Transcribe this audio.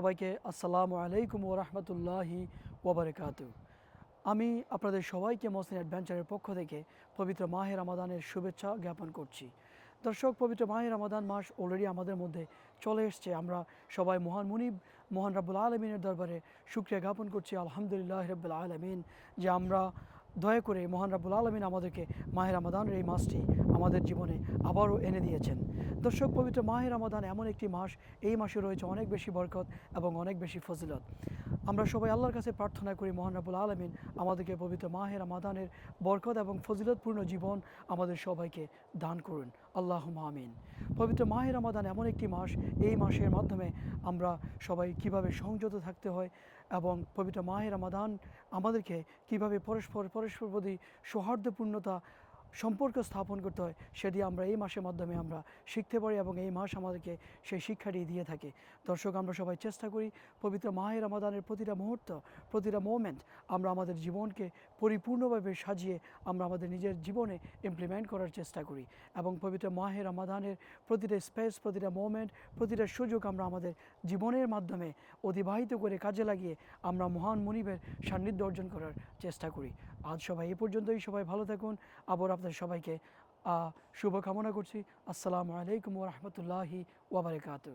সবাইকে আসসালামু আলাইকুম ও রহমতুল্লাহি ওবরাকাত আমি আপনাদের সবাইকে মসলিন অ্যাডভেঞ্চারের পক্ষ থেকে পবিত্র মাহের রমাদানের শুভেচ্ছা জ্ঞাপন করছি। দর্শক, পবিত্র মাহের রমাদান মাস অলরেডি আমাদের মধ্যে চলে এসছে। আমরা সবাই মহান মুনিব, মহান রাব্বুল আলমিনের দরবারে শুক্রিয়া জ্ঞাপন করছি। আলহামদুলিল্লাহ রব্বুল আলমিন। যে আমরা দয়া করে মহান রাব্বুল আলমিন আমাদেরকে মাহের রমাদানের এই মাসটি আমাদের জীবনে আবারও এনে দিয়েছেন। দর্শক, পবিত্র মাহের রমাদান এমন একটি মাস, এই মাসে রয়েছে অনেক বেশি বরকত এবং অনেক বেশি ফজিলত। আমরা সবাই আল্লাহর কাছে প্রার্থনা করি, মহান রাবুল আলমিন আমাদেরকে পবিত্র মাহের রমাদানের বরকত এবং ফজিলতপূর্ণ জীবন আমাদের সবাইকে দান করুন। আল্লাহ আমিন। পবিত্র মাহের রমাদান এমন একটি মাস, এই মাসের মাধ্যমে আমরা সবাই কীভাবে সংযত থাকতে হয় এবং পবিত্র মাহের রমাদান আমাদেরকে কীভাবে পরস্পর পরস্পর প্রতি সৌহার্দ্যপূর্ণতা সম্পর্ক স্থাপন করতে হয় সেটি আমরা এই মাসের মাধ্যমে আমরা শিখতে পারি এবং এই মাস আমাদেরকে সেই শিক্ষাটি দিয়ে থাকে। দর্শক, আমরা সবাই চেষ্টা করি পবিত্র মাহের রমাদানের প্রতিটা মুহূর্ত, প্রতিটা মোমেন্ট আমরা আমাদের জীবনকে পরিপূর্ণভাবে সাজিয়ে আমরা আমাদের নিজের জীবনে ইমপ্লিমেন্ট করার চেষ্টা করি এবং পবিত্র মাহের রমাদানের প্রতিটা স্পেস প্রতিটা মোমেন্ট প্রতিটা সুযোগ আমরা আমাদের জীবনের মাধ্যমে অতিবাহিত করে কাজে লাগিয়ে আমরা মহান মনিবের সান্নিধ্য অর্জন করার চেষ্টা করি। আজ সবাই এ পর্যন্তই। সবাই ভালো থাকুন। আবার আপনাদের সবাইকে শুভকামনা করছি। আসসালামু আলাইকুম রহমতুল্লাহি ওবরাকাতু